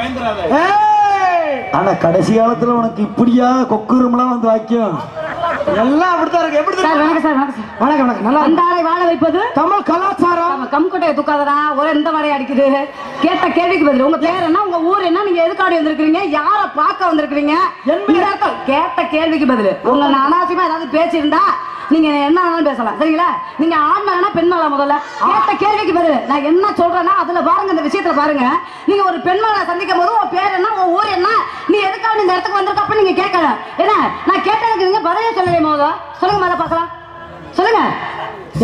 பயந்துடாத ஆனா கடைசி காலத்துல உனக்கு இப்படியா கொக்குருமெல்லாம் வந்து வாக்கியம் எல்லாம் அப்படித்தான் இருக்கு. எப்படி சார்? வணக்கம் சார் வணக்கம் சார். வணக்கம் வணக்கம். நல்லா. வந்தாரை வாழ வைப்பது? தமிழ் கலாச்சாரம். கம்கொட்டையை தூக்காதடா. ஒரு எந்த வரை அடிக்குது. கேட்ட கேள்விக்கு பதில் உங்க பேர் என்ன? உங்க ஊர் என்ன? நீங்க எதுக்காடி வந்திருக்கீங்க யார பார்க்க வந்திருக்கீங்க இந்த கேட்ட கேள்விக்கு பதில். உங்க நான் அனாவசியமா ஏதாவது பேசியிருந்தா நீங்க என்ன வேணாலும் பேசலாம் சரிங்களா? நீங்க ஆண் மகனா பெண் மகளா முதல்ல? கேட்ட கேள்விக்கு பதில் நான் என்ன சொல்றேன்னா அதுல பாருங்க இந்த விஷயத்துல பாருங்க. நீங்க ஒரு பெண் மகளை சந்திக்கும் போது உன் பேர் என்ன உன் ஊர் என்ன நீ எதுக்காக இந்த இடத்துக்கு வந்திருக்கப்ப நீங்க கேட்கல என்ன? நான் கேட்டதுக்கு நீங்க பதிலே சொல்லவே முதல்ல சொல்லுங்க மேல பார்க்கலாம். சொல்லுங்க.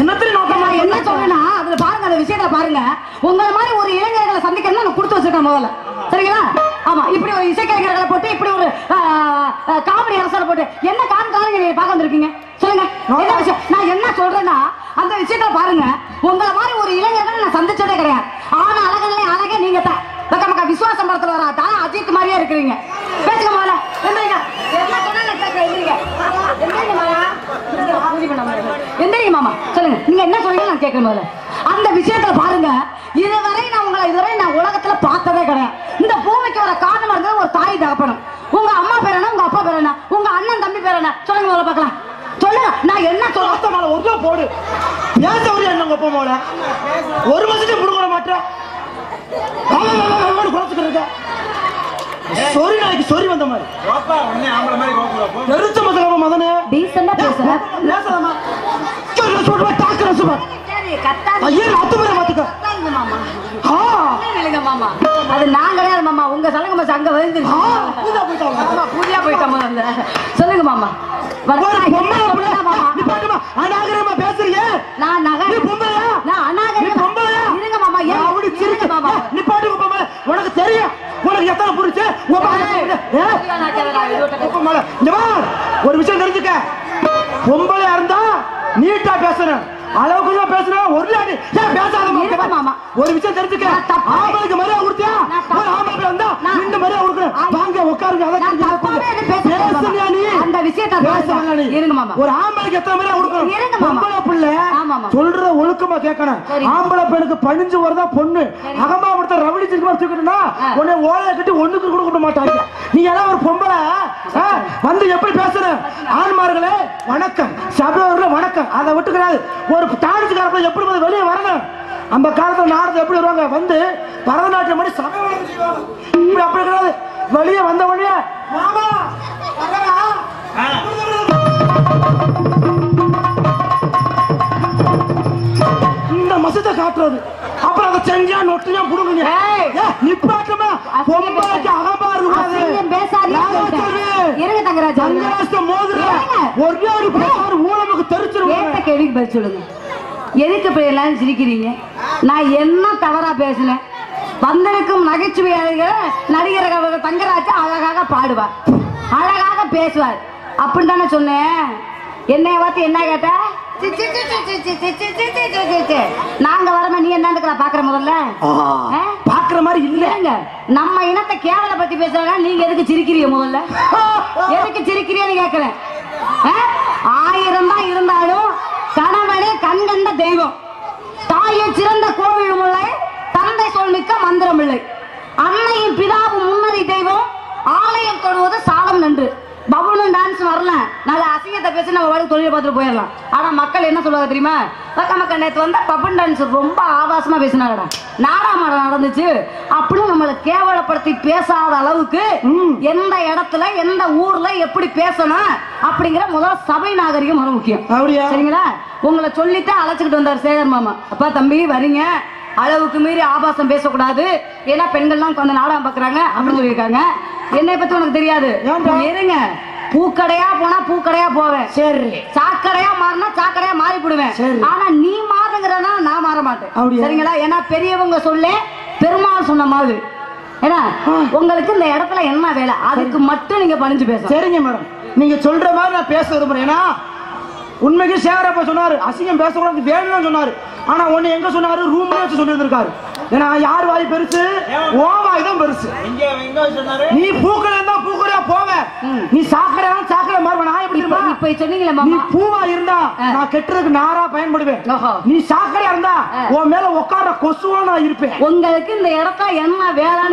என்னத்திரி நோக்கமா என்ன சொல்றேன்னா அதுல பாருங்க அந்த விஷயத்துல பாருங்க. உங்களை மாதிரி ஒரு இளைஞர்களை சந்திக்கணும்னு நான் கொடுத்து வச்சிருக்கேன் முதல்ல. சரிங்களா? ஆமா இப்படி ஒரு இசைக்கலைஞர்களை போட்டு இப்படி ஒரு காமெடி அரசரை போட்டு என்ன காரணம் நீங்க பார்க்க வந்திருக்கீங்க? சொல்லுங்க. என்ன விஷயம்? நான் என்ன சொல்றேன்னா அந்த விஷயத்துல பாருங்க. உங்களை மாதிரி ஒரு இளைஞர்களை நான் சந்திச்சதே கிடையாது. ஆனா அழகங்களே அழகே நீங்க தான். பக்க பக்க விசுவாசம் படத்துல வராதா அஜித் மாதிரியே இருக்கிறீங்க. பேசுங்க முதல்ல எந்திரிங்க. என்ன சொன்னாலும் மாமா பூஜை பண்ண சொல்லுங்க. நீங்க என்ன சொல்றீங்க நான் கேட்கணும் முதல்ல. அந்த விஷயத்துல பாருங்க. இதுவரை நான் உங்களை இதுவரை நான் உலகத்துல பார்த்ததே கிடையாது. இந்த பூமிக்கு வர காரணமா இருந்தது ஒரு தாய் தகப்பனும். உங்க அம்மா பேர் என்ன? உங்க அப்பா பேர் என்ன? உங்க அண்ணன் தம்பி பேர் என்ன? சொல்லுங்க முதல்ல பார்க்கலாம். நான் என்ன சொல்ல மேல போடு. பேச ஒரு என்ன அப்பா மேல? ஒரு வருஷத்தையும் முடுங்கிட மாட்டேன். குறைச்சுக்கிறது சொரி நாளைக்கு சொரி வந்த மாதிரி. எரிச்ச மதலாமா மதனே. பேசலாமா சொல்லுவேன் தாக்குறேன் சும்மா. ஐயே நாத்து மேல மாத்துக்க மாமா. ஆ. இல்லங்க மாமா? அது நான் கிடையாது மாமா. உங்க சலங்க மாசம் அங்க வந்து பூஜா போயிட்டாங்க. ஆமா அந்த சொல்லுங்க மாமா. அநாகரமா பேசுறீங்க நான் நகர் நீ பொம்பளையா? நான் அநாகரமா நீ பொம்பளையா? இருங்க மாமா ஏன் அப்படி சிரிக்க மாமா. நீ பாட்டுக்கு உனக்கு தெரியும். உனக்கு எத்தனை புடிச்சு? ஒரு விஷயம் தெரிஞ்சுக்க. பொம்பளையா இருந்தா நீட்டா பேசணும் அளவுக்கு தான் ஒரு அடி ஏன் பேசாத மாமா? ஒரு விஷயம் தெரிஞ்சுக்க. ஆம்பளுக்கு மரியாதை கொடுத்தியா? ஒரு ஆம்பளுக்கு வந்தா ரெண்டு மரியாதை கொடுக்கணும். வாங்க உட்காருங்க. அதான் பேசுறியா நீ? அந்த விஷயத்தை பேச மாமா. ஒரு ஆம்பளைக்கு எத்தனை மரியாதை கொடுக்கணும். பொம்பளை பிள்ளை. சொல்ற ஒழுக்கமா கேட்கணும். ஆம்பளை பெண்ணுக்கு பணிஞ்சு வரதா பொண்ணு. அகமா கொடுத்த ரவடி சிரிக்கமா தூக்கிட்டுனா. உன்னை ஓலைய கட்டி ஒண்ணுக்கு கூட விட மாட்டாங்க. நீ எல்லாம் ஒரு பொம்பளை. ஆ, வந்து எப்படி பேசுற? ஆண்மார்களே வணக்கம். சபையோர்ல வணக்கம். அதை விட்டுக்கிறாது. ஒரு தாடிச்சுக்காரப்ப எப்படி வெளியே வரணும்? அந்த காலத்துல நாடகம் எப்படி வருவாங்க? வந்து பரதநாட்டியம் பண்ணி சபை இப்படி அப்படி கிடையாது. வெளியே வந்த உடனே மாமா? இந்த மசத்தை காட்டுறது. அப்புறம் அதை செஞ்சா ஏய். ஏய், நிப்பாட்டுமா? பொம்பளைக்கு அகமா இருக்காது. இருங்க தங்கராஜ். தங்கராஜ் மோதுற. ஒரே ஒரு பிரசாரம் ஊழலுக்கு கேட்ட தெரிச்சிருவாங்க கேள்விக்கு பதில் சொல்லுங்க. எதுக்கு இப்ப எல்லாரும் சிரிக்கிறீங்க? நான் என்ன தவறா பேசினேன்? வந்திருக்கும் நகைச்சுவையாளர்கள் நடிகர் தங்கராஜ் அழகாக பாடுவார். அழகாக பேசுவார். அப்படின்னு தானே சொன்னேன் என்னைய பார்த்து என்ன கேட்ட நாங்க வரம நீ என்னன்னு பாக்குற முதல்ல பாக்குற மாதிரி இல்லங்க நம்ம இனத்தை கேவல பத்தி பேசுறாங்க நீங்க எதுக்கு சிரிக்கிறீங்க முதல்ல எதுக்கு சிரிக்கிறீன்னு கேக்குறேன் ஆயிரம் தான் இருந்தாலும் கணவனே கண்கண்ட தெய்வம் தாயை சிறந்த கோவில் முல்லை தந்தை சொல் மந்திரம் இல்லை அன்னையின் பிதாவும் முன்னறி தெய்வம் ஆலயம் தொடுவது சாலம் நன்று பபுனும் டான்ஸ் வரல. நல்ல அசிங்கத்தை பேசி நம்ம வாடகை தொழிலை பார்த்துட்டு போயிடலாம். ஆனா மக்கள் என்ன சொல்லுவாங்க தெரியுமா? பக்க மக்கள் நேற்று வந்தா பப்பன் டான்ஸ் ரொம்ப ஆபாசமா பேசினாங்கடா. நாடாமாடம் நடந்துச்சு. அப்படின்னு நம்மளை கேவலப்படுத்தி பேசாத அளவுக்கு எந்த இடத்துல எந்த ஊர்ல எப்படி பேசணும் அப்படிங்கிற முதல்ல சபை நாகரிகம் ரொம்ப முக்கியம். சரிங்களா? உங்களை சொல்லிட்டு அழைச்சிக்கிட்டு வந்தார் சேகர் மாமா. அப்பா தம்பி வரீங்க. அளவுக்கு மீறி ஆபாசம் பேசக்கூடாது. ஏன்னா பெண்கள்லாம் கொஞ்சம் நாடகம் பார்க்கறாங்க அப்படின்னு சொல்லியிருக்காங்க. என்னை பத்தி உனக்கு தெரியாது? இருங்க. பூக்கடையா போனா பூக்கடையா போவேன். சரி. சாக்கடையா மாறினா சாக்கடையா மாறி போடுவேன். ஆனா நீ மாறுங்கிறதா நான் மாற மாட்டேன்? சரிங்களா? ஏன்னா பெரியவங்க சொல்ல பெருமாள் சொன்ன மாதிரி. ஏன்னா உங்களுக்கு இந்த இடத்துல என்ன வேலை? அதுக்கு மட்டும் நீங்க பணிஞ்சு பேச சரிங்க மேடம். நீங்க சொல்ற மாதிரி நான் பேச விரும்புறேன் ஏன்னா உண்மைக்கு சேகரப்ப சொன்னாரு அசிங்கம் பேசக்கூடாது வேணும்னு சொன்னாரு. ஆனா ஒண்ணு எங்க சொன்னாரு? ரூம்ல வச்சு சொல்லியிருந்திருக்காரு. ஏன்னா யார் வாய் பெருசு? ஓ வாய் தான் பெருசு. எங்க எங்க சொன்னாரு? நீ பூக்கடை இருந்தா பூக்கடையா போவ நீ சாக்கடை சாக்கடை மாறுவ. நான் எப்படி இப்ப தெரியுமா? இப்ப சொன்னீங்களே நீ பூவா இருந்தா. நான் கெட்டுறதுக்கு நாரா பயன்படுவேன். நீ சாக்கடையா இருந்தா. உன் மேல உட்கார்ற கொசுவா நான் இருப்பேன். உங்களுக்கு இந்த இடத்துல என்ன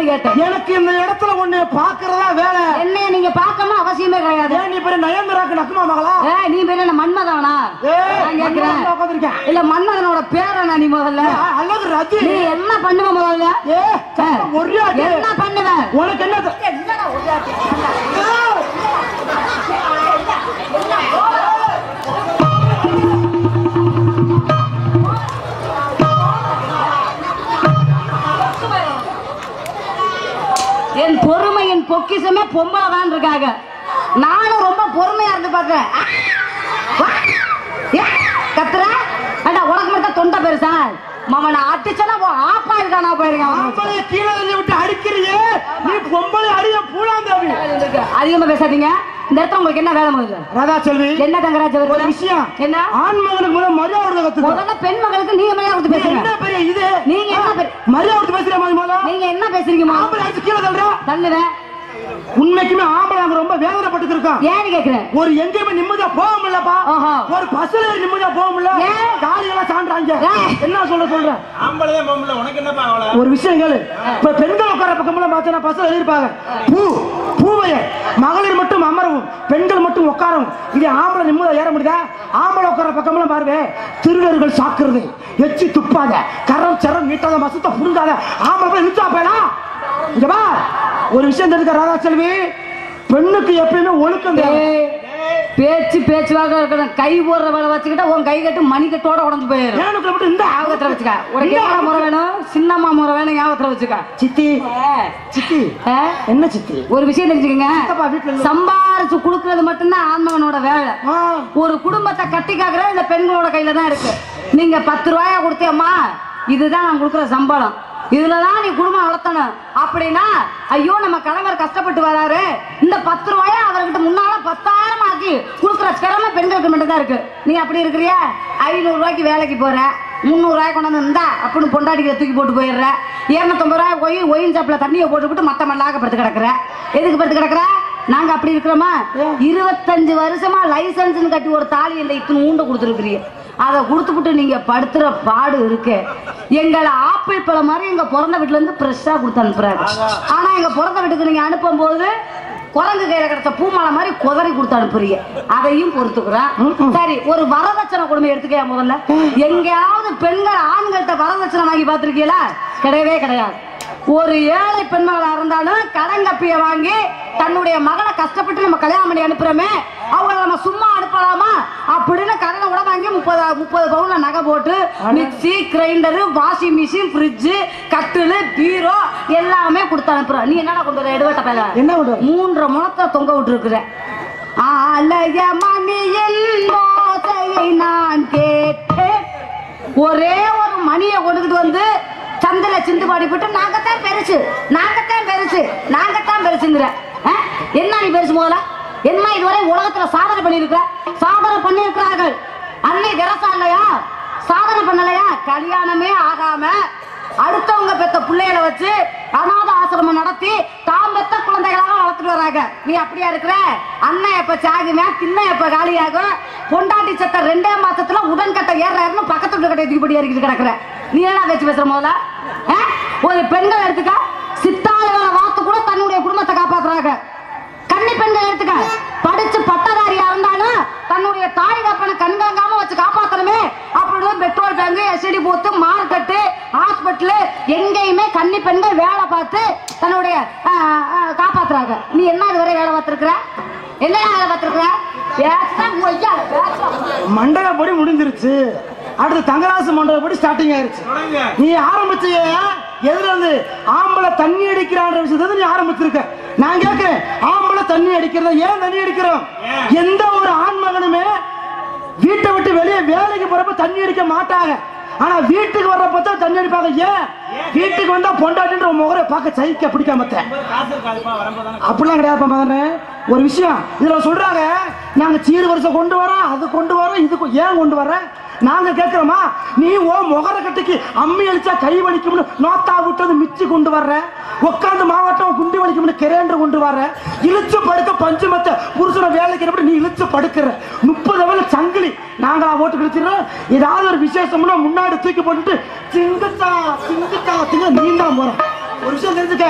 கேட்டேன் எனக்கு இந்த இடத்துல ஒண்ணு பாக்குறதா வேலை. என்னைய நீங்க பார்க்கணும் அவசியமே கிடையாது. நீ பெரிய நயன்தராக்கு நக்குமா மகளா? ஏய், நீ பேர் என்ன மன்மதவனா நான் கேக்குறேன். இல்ல மன்மதனோட பேர் என்ன நீ முதல்ல? அழகு நீ என்ன பண்ணுவ முதல்ல? ஏ ஒரே. என்ன பண்ணுவ? உனக்கு என்ன என் பொறுமையின் பொக்கிஷமே பொம்பளை தான் இருக்காங்க நானும் ரொம்ப பொறுமையா இருந்து பாக்குறேன். கத்துற? அடா உனக்கு மட்டும் தொண்டை பெருசா? மவனை அடிச்சனா ஆப்பா இருக்கானா போயிருக்கான் ஆம்பளைய கீழே தள்ளி விட்டு அடிக்கிறியே? நீ பொம்பளை அடிய பூலாந்தாவி அதிகமா பேசாதீங்க. இந்த இடத்துல உங்களுக்கு என்ன வேலை முதல்ல? ராதா செல்வி என்ன தங்கராஜ் ஒரு? விஷயம். என்ன? ஆண் மகனுக்கு முதல்ல மரியாதை கொடுக்க கத்துக்க. முதல்ல பெண் மகளுக்கு நீங்க மரியாதை கொடுத்து பேசுங்க. என்ன பெரிய இது? நீங்க என்ன பெரிய- மரியாதை கொடுத்து பேசுற மாதிரி முதல்ல. நீங்க என்ன பேசுறீங்கம்மா ஆம்பளை தள்ளுவேன் உண்மைக்குமே ஆம்பளை அங்க ரொம்ப வேதனைப்பட்டு இருக்கான் ஏன்னு கேக்குறேன் ஒரு எங்கேயுமே நிம்மதியா போக முடியலப்பா. ஆஹா. ஒரு பஸ்ல நிம்மதியா போக முடியல. ஏன்? காரியெல்லாம் ஏன்? என்ன சொல்ல சொல்ற? ஆம்பளை தான் பொம்பளை உனக்கு என்னப்பா ஒரு விஷயம் கேளு. இப்ப பெண்கள் உட்கார பக்கம்லாம் பார்த்தா பஸ்ல எழுதிருப்பாங்க பூ பூவைய. மகளிர் மட்டும் அமரவும் பெண்கள் மட்டும் உட்காரவும். இது ஆம்பளை நிம்மதியா ஏற முடியுதா? ஆம்பளை உட்கார பக்கம்லாம் பாருங்க. திருடர்கள் சாக்குறது. எச்சி துப்பாத. கரம் சரம் நீட்டாத மசத்தை புடுங்காத. ஆம்பளை போய் இழுச்சா போயடா இங்க ஒரு விஷயம் தெரிஞ்சுக்க ராதா செல்வி பெண்ணுக்கு எப்பயுமே ஒழுக்கம் பேச்சு பேச்சுவாக இருக்கணும். கை போடுற வேலை வச்சுக்கிட்டா உன் கை கட்டு மணிக்கட்டோட உடஞ்சு போயிடும். இந்த ஞாபகத்துல வச்சுக்க. என்ன முறை வேணும் சின்னம்மா முறை வேணும் ஞாபகத்துல வச்சுக்க. சித்தி சித்தி என்ன சித்தி? ஒரு விஷயம் தெரிஞ்சுக்கங்க. சம்பாரிச்சு கொடுக்கறது மட்டும்தான் ஆண்மகனோட வேலை. ஒரு குடும்பத்தை கட்டி காக்குறது இந்த பெண்களோட கையில தான் இருக்கு. நீங்க பத்து ரூபாயா கொடுத்தேம்மா இதுதான் நான் கொடுக்குற சம்பளம். இதுலதான் நீ குடும்பம் வளர்த்தணும். அப்படின்னா ஐயோ நம்ம கணவர் கஷ்டப்பட்டு வராரு. இந்த பத்து ரூபாயா அவர்கிட்ட முன்னால பத்தாயிரம் ஆக்கி கொடுக்குற திறமை பெண்களுக்கு மட்டும் தான் இருக்கு. நீ அப்படி இருக்கிறியா? ஐநூறு ரூபாய்க்கு வேலைக்கு போற. முந்நூறு ரூபாய் கொண்டாந்து இருந்தா அப்படின்னு பொண்டாட்டிக்கு தூக்கி போட்டு போயிடுற. இரநூத்தம்பது ரூபாய் போய் ஒயின் சாப்பில் தண்ணியை போட்டுவிட்டு மத்த மல்லாக படுத்து கிடக்குற. எதுக்கு படுத்து கிடக்குற? நாங்க அப்படி இருக்கிறோமா? இருபத்தஞ்சு வருஷமா லைசன்ஸ் கட்டி ஒரு தாலி இந்த இத்தனை ஊண்ட கொடுத்துருக்கிறீங்க. அதை கொடுத்துப்புட்டு நீங்க படுத்துற பாடு இருக்கு. எங்களை ஆப்பிள் பழம் மாதிரி எங்க பிறந்த வீட்டுல இருந்து ஃப்ரெஷ்ஷா கொடுத்து அனுப்புறாரு. ஆனா எங்க பிறந்த வீட்டுக்கு நீங்க அனுப்பும் போது குரங்கு கையில கிடைச்ச பூமாலை மாதிரி குதறி கொடுத்து அனுப்புறீங்க. அதையும் பொறுத்துக்கிறேன். சரி ஒரு வரதட்சணை கொடுமை எடுத்துக்கையா முதல்ல? எங்கேயாவது பெண்கள் ஆண்கள்கிட்ட வரதட்சணை வாங்கி பார்த்திருக்கீங்களா? கிடையவே கிடையாது. ஒரு ஏழை பெண்மகளா இருந்தாலும் கடன் கப்பிய வாங்கி தன்னுடைய மகளை கஷ்டப்பட்டு நம்ம கல்யாணம் பண்ணி அனுப்புறோமே அவங்கள நம்ம சும்மா அனுப்பலாமா? அப்படின்னு கடனை கூட வாங்கி முப்பது முப்பது பவுன்ல நகை போட்டு mixie grinder washing machine fridge கட்டிலு bureau எல்லாமே கொடுத்து அனுப்புறோம். நீ என்னடா கொண்டு வர எடுவட்ட பையல என்ன வர? மூன்றரை முளத்தை தொங்க விட்டுருக்குற. ஆலய மணியின் நான் கேட்டேன். ஒரே ஒரு மணியை கொண்டுகிட்டு வந்து சந்தில சிந்து பாடி போட்டு நாங்கத்தான் பெருசு நாங்கத்தான் பெருசு நாங்கத்தான் பெருசுங்கிற. ஆ? என்ன நீ பெருசு போல என்ன இதுவரை உலகத்துல சாதனை பண்ணிருக்க சாதனை பண்ணிருக்கிறார்கள் அன்னை தெரசா இல்லையா? சாதனை பண்ணலையா? கல்யாணமே ஆகாம அடுத்தவங்க பெத்த பிள்ளைகளை வச்சு அநாத ஆசிரமம் நடத்தி தாம் பெத்த குழந்தைகளாக வளர்த்துட்டு வராங்க. நீ அப்படியா இருக்கிற? அண்ணன் எப்ப சாகுமே திண்ணை எப்ப காலியாகும்? பொண்டாட்டி சத்த ரெண்டே மாசத்துல உடன்கட்ட ஏறாருன்னு பக்கத்து வீட்டு கட்டை தூக்கி ஏறிக்கிட்டு கிடக்குற. நீ என்ன பேச்சு பேசுற முதல்ல ஒரு பெண்கள் எடுத்துக்க? சித்தாளுகளை வாத்து கூட தன்னுடைய குடும்பத்தை காப்பாத்துறாங்க. கன்னி பெண்கள் எடுத்துக்க? படிச்சு பட்டதாரியா இருந்தாலும் தன்னுடைய தாய் தப்பனை கண்காங்காம வச்சு காப்பாத்தணுமே. அப்படின்னு பெட்ரோல் பேங்க் எஸ்டி போத்து மார்க்கெட்டு ஹாஸ்பிட்டல் எங்கேயுமே கன்னி பெண்கள் வேலை பார்த்து தன்னுடைய காப்பாத்துறாங்க. நீ என்ன இதுவரை வேலை பார்த்துருக்குற? என்ன வேலை பார்த்துருக்குற? பேச ஒய்யால மண்டலப்படி முடிஞ்சிருச்சு. அடுத்து தங்கராசு ஸ்டார்டிங் ஆயிருச்சு. நீ ஆரம்பிச்சிய எதுல இருந்து? ஆம்பளை தண்ணி அடிக்கிறான்ற விஷயத்தை நீ ஆரம்பிச்சிருக்க. நான் கேட்கிறேன் ஆம்பளை தண்ணி அடிக்கிறதா ஏன் தண்ணி அடிக்கிறோம்? எந்த ஒரு ஆண் மகனுமே வீட்டை விட்டு வெளியே வேலைக்கு போறப்ப தண்ணி அடிக்க மாட்டாங்க. ஆனா வீட்டுக்கு வர்றப்ப தான் தண்ணி அடிப்பாங்க. ஏன்? வீட்டுக்கு வந்தா பொண்டாட்டின்ற முகரை பார்க்க சைக்க பிடிக்காம அப்படிலாம் கிடையாது மகனே. ஒரு விஷயம் இதுல சொல்றாங்க நாங்க சீர் வருஷம் கொண்டு வரோம் அது கொண்டு வரோம் இது ஏன் கொண்டு வர நாங்க கேட்கிறோமா நீ ஓ முகர கட்டிக்கு அம்மி அழிச்சா கை வலிக்கும்னு நோத்தா விட்டது மிச்சி கொண்டு வர்ற? உட்காந்து மாவட்டம் குண்டி வலிக்கும்னு கிரேண்டர் கொண்டு வர்ற? இழுச்சு படுக்க பஞ்சு மத்த புருஷனை வேலைக்கு நீ இழுச்சு படுக்கிற. முப்பது வேலை சங்கிலி. நாங்களா ஓட்டு கழிச்சிடறோம். ஏதாவது ஒரு விசேஷம்னா முன்னாடி தூக்கி போட்டுட்டு சிங்கத்தா சிங்கத்தா திங்க நீ தான் போற ஒரு விஷயம் தெரிஞ்சுக்க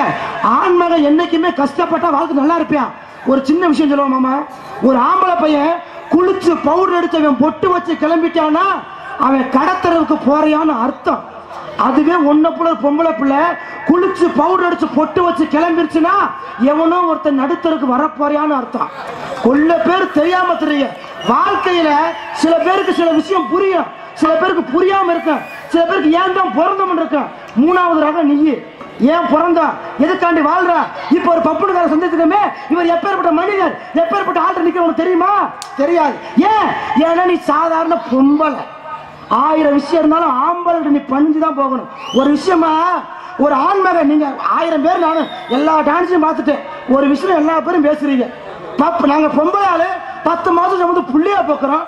ஆண்மகன் என்னைக்குமே கஷ்டப்பட்டா வாழ்க்கை நல்லா இருப்பியா? ஒரு சின்ன விஷயம் சொல்லுவோம் மாமா. ஒரு ஆம்பளை பையன் குளிச்சு பவுடர் எடுத்தவன் பொட்டு வச்சு கிளம்பிட்டானா அவன் கடத்துறதுக்கு போறியான்னு அர்த்தம். அதுவே ஒன்ன புள்ள பொம்பளை பிள்ளை குளிச்சு பவுடர் அடிச்சு பொட்டு வச்சு கிளம்பிருச்சுன்னா எவனோ ஒருத்தன் நடுத்தருக்கு வரப்போறியான்னு அர்த்தம். கொள்ள பேர் தெரியாம தெரியுங்க வாழ்க்கையில சில பேருக்கு சில விஷயம் புரியும். சில பேருக்கு புரியாம இருக்கும். சில பேருக்கு ஏன் தான் பிறந்தோம்னு இருக்கும். மூணாவது ரகம் நீயே. ஏன் பிறந்தா? எதுக்காண்டி வாழ்றா? இப்ப ஒரு பப்புனுக்கார சந்திச்சிருக்கமே இவர் எப்பேற்பட்ட மனிதர்? எப்பேற்பட்ட ஆள்கிட்ட நிக்கிறவனுக்கு தெரியுமா? தெரியாது. ஏன்? ஏன்னா நீ சாதாரண பொம்பளை. ஆயிரம் விஷயம் இருந்தாலும் ஆம்பளை நீ பணிஞ்சு தான் போகணும். ஒரு விஷயமா ஒரு ஆண்மகன் நீங்க ஆயிரம் பேர் நானும் எல்லா டான்ஸையும் பார்த்துட்டேன் ஒரு விஷயம் எல்லா பேரும் பேசுறீங்க. பப்பு நாங்க பொம்பளை ஆளு பத்து மாசம் சுமந்து புள்ளியா போக்குறோம்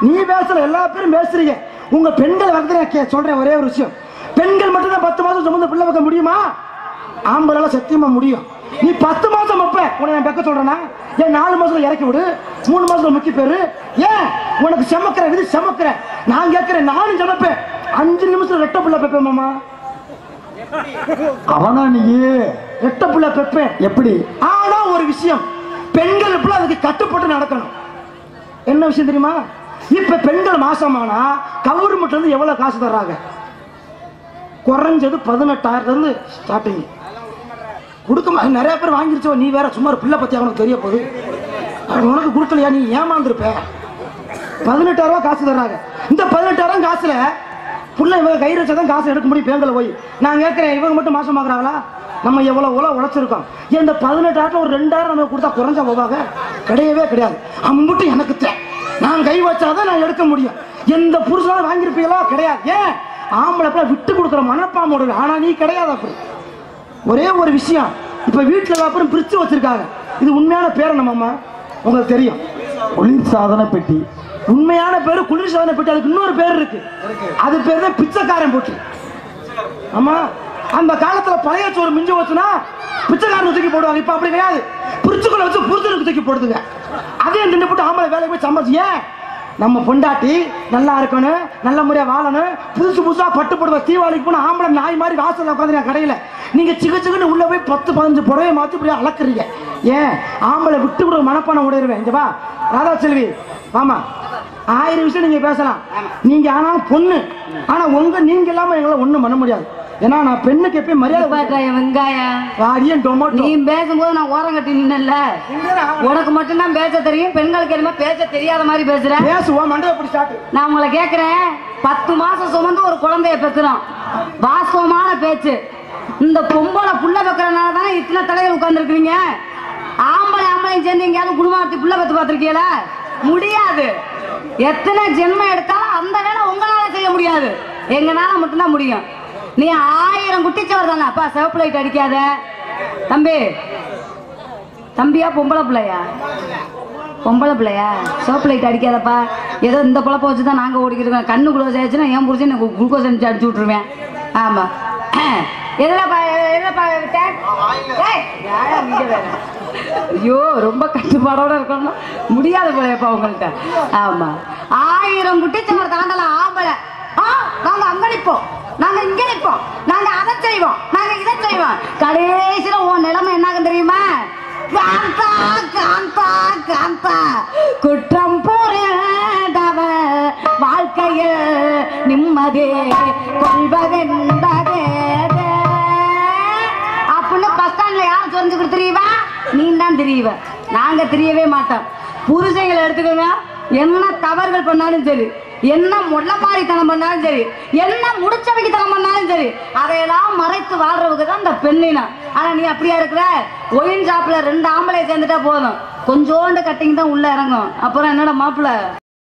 நீ பேசுற எல்லா பேரும் பேசுறீங்க. உங்க பெண்கள் வந்து சொல்றேன் ஒரே ஒரு விஷயம். பெண்கள் மட்டும் தான் பத்து மாசம் சுமந்து பிள்ளை வைக்க முடியுமா? ஆம்பளால சத்தியமா முடியும். நீ பத்து மாசம் வைப்ப உன்னை நான் வைக்க சொல்றேனா ஏன் நாலு மாசத்துல இறக்கி விடு மூணு மாசத்துல முக்கி பேரு. ஏன்? உனக்கு செமக்கிற இது செமக்கிற. நான் கேட்கிறேன் நானும் சமைப்பேன் அஞ்சு நிமிஷம் ரெட்ட புள்ள பெப்பேன் மாமா. அவனா நீ ரெட்ட புள்ள பெப்பேன் எப்படி? ஆனா ஒரு விஷயம். பெண்கள் இப்ப அதுக்கு கட்டுப்பட்டு நடக்கணும். என்ன விஷயம் தெரியுமா? இப்ப பெண்கள் மாசமானா கவர்மெண்ட்ல இருந்து எவ்வளவு காசு தர்றாங்க? குறைஞ்சது பதினெட்டாயிரத்துலேருந்து ஸ்டார்டிங் கொடுக்க மா- நிறைய பேர் வாங்கிருச்சோ நீ வேற சும்மா பிள்ளை பற்றி அவனுக்கு தெரிய போகுது. உனக்கு கொடுக்கலையா நீ ஏமாந்துருப்ப. பதினெட்டாயிரம் ரூபா காசு தர்றாங்க. இந்த பதினெட்டாயிரம் காசுல புள்ள இவங்க கை வச்சாதான் காசு எடுக்க முடியும் பேங்கில் போய். நான் கேட்குறேன் இவங்க மட்டும் மாசம் பார்க்குறாங்களா? நம்ம எவ்வளோ எவ்வளவு உழைச்சிருக்கோம். இந்த பதினெட்டாயிரத்தில் ஒரு ரெண்டாயிரம் நம்ம கொடுத்தா குறைஞ்சா போவாங்க? கிடையவே கிடையாது. அம்புட்டு எனக்கு நான் கை வச்சாதான் நான் எடுக்க முடியும். எந்த புருஷனாலும் வாங்கியிருப்பீங்களா? கிடையாது. ஏன்? ஆம்பளை பிள்ளை விட்டு கொடுக்குற மனப்பாம்போடு ஆனா நீ கிடையாது அப்படி ஒரே ஒரு விஷயம். இப்ப வீட்டுல அப்புறம் பிரிச்சு வச்சிருக்காங்க. இது உண்மையான பேர் நம்மம்மா உங்களுக்கு தெரியும். குளிர் சாதன பெட்டி. உண்மையான பேரு குளிர்சாதன பெட்டி. அதுக்கு இன்னொரு பேர் இருக்கு. அது பேர் தான் பிச்சைக்காரன் போட்டு. ஆமா அந்த காலத்துல பழைய சோறு மிஞ்சி வச்சுனா பிச்சைக்காரன் தூக்கி போடுவாங்க. இப்ப அப்படி கிடையாது. பிரிச்சுக்குள்ள வச்சு புரிதலுக்கு தூக்கி போடுதுங்க. அதையும் தின்னு போட்டு ஆம்பளை வேலைக்கு போய் சம்பாதிச்சு ஏன்? நம்ம பொண்டாட்டி நல்லா இருக்கணும் நல்ல முறையா வாழணும். புதுசு புதுசா பட்டு புடவை தீபாவளிக்கு போன ஆம்பளை நாய் மாதிரி வாசல்ல உட்காந்து கடையில. நீங்க சிக்கு சிக்குன்னு உள்ள போய் பத்து பதினஞ்சு புடவை மாத்தி இப்படி அளக்குறீங்க ஏன்? ஆம்பளை விட்டு விட மனப்பான உடையிருவேன் இங்க வா. ராதா செல்வி ஆமா ஆயிரம் விஷயம் நீங்க பேசலாம். நீங்க ஆனாலும் பொண்ணு. ஆனா உங்க நீங்க இல்லாம எங்களால ஒண்ணும் பண்ண முடியாது. ஏன்னா நான் பெண்ணுக்கு எப்பயும் மரியாதை பாட்டாய வெங்காயம். வாடியன் டொமேட்டோ நீ பேசும்போது நான் ஓரம் கட்டி நின்னல உனக்கு மட்டும்தான் பேச தெரியும் பெண்களுக்கு என்னமோ பேச தெரியாத மாதிரி பேசுற. பேசுவோம் மண்டை எப்படி ஸ்டார்ட் நான் உங்களை கேக்குறேன் பத்து மாசம் சுமந்து ஒரு குழந்தைய பெக்கிறோம் வாஸ்தவமான பேச்சு. இந்த பொம்பளை புள்ள பெக்கிறனால தானே இத்தனை தலைவர் உட்கார்ந்துருக்கீங்க ஆம்பளை ஆம்பளையும் சேர்ந்து எங்கேயாவது குடும்பத்தை புள்ள பெத்து பார்த்திருக்கீங்களா? முடியாது. எத்தனை ஜென்மம் எடுத்தாலும் அந்த வேலை உங்களால செய்ய முடியாது. எங்கனால மட்டும்தான் முடியும். நீ ஆயிரம் குட்டிச்சவர் தானே. அப்பா சிவப்பு லைட் அடிக்காத. தம்பி தம்பியா பொம்பளை பிள்ளையா? பொம்பளை பிள்ளையா? சோப்பு லைட் அடிக்காதப்பா. ஏதோ இந்த பொழப்ப வச்சு தான் நாங்கள் ஓடிக்கிட்டு கண்ணு குளோஸ் ஆயிடுச்சுன்னா ஏன் புரிச்சு எனக்கு குளுக்கோஸ் அனுப்பிச்சு அடிச்சு விட்ருவேன் ஆமாம் எதுலப்பா எதுலப்பா ஐயோ ரொம்ப கட்டுப்பாடோட இருக்கணும்? முடியாத போலப்பா உங்கள்கிட்ட ஆமாம் ஆயிரம் குட்டிச்சவர் தாண்டலாம் ஆம்பளை. ஆ நாங்க அங்கடிப்போம் நாங்க இங்க நிற்போம் நாங்க அதை செய்வோம். நாங்க இதை செய்வோம். கடைசியில உன் நிலைமை என்னாகும் தெரியுமா? காந்தா காந்தா காந்தா குற்றம் புரிந்தவ வாழ்க்கையில் நிம்மதி கொள்வதென்பதே. அப்படின்னு பஸ் ஸ்டாண்ட்ல யாரும் தெரிஞ்சுக்கிட்டு தெரியுவா நீ தான் தெரியுவ. நாங்க தெரியவே மாட்டோம். புருஷங்களை எடுத்துக்கோங்க. என்ன தவறுகள் பண்ணாலும் சரி. என்ன முள்ளமாரித்தனம் பண்ணாலும் சரி என்ன முடிச்சவைக்குத்தனம் பண்ணாலும் சரி அதையெல்லாம் மறைத்து வாழ்றவுக்கு தான் இந்த பெண்ணினம். ஆனா நீ அப்படியா இருக்கிற? ஒயின் ஷாப்ல ரெண்டு ஆம்பளை சேர்ந்துட்டா போதும். கொஞ்சோண்டு கட்டிங் தான் உள்ள இறங்கும் அப்புறம் என்னடா மாப்பிள்ள?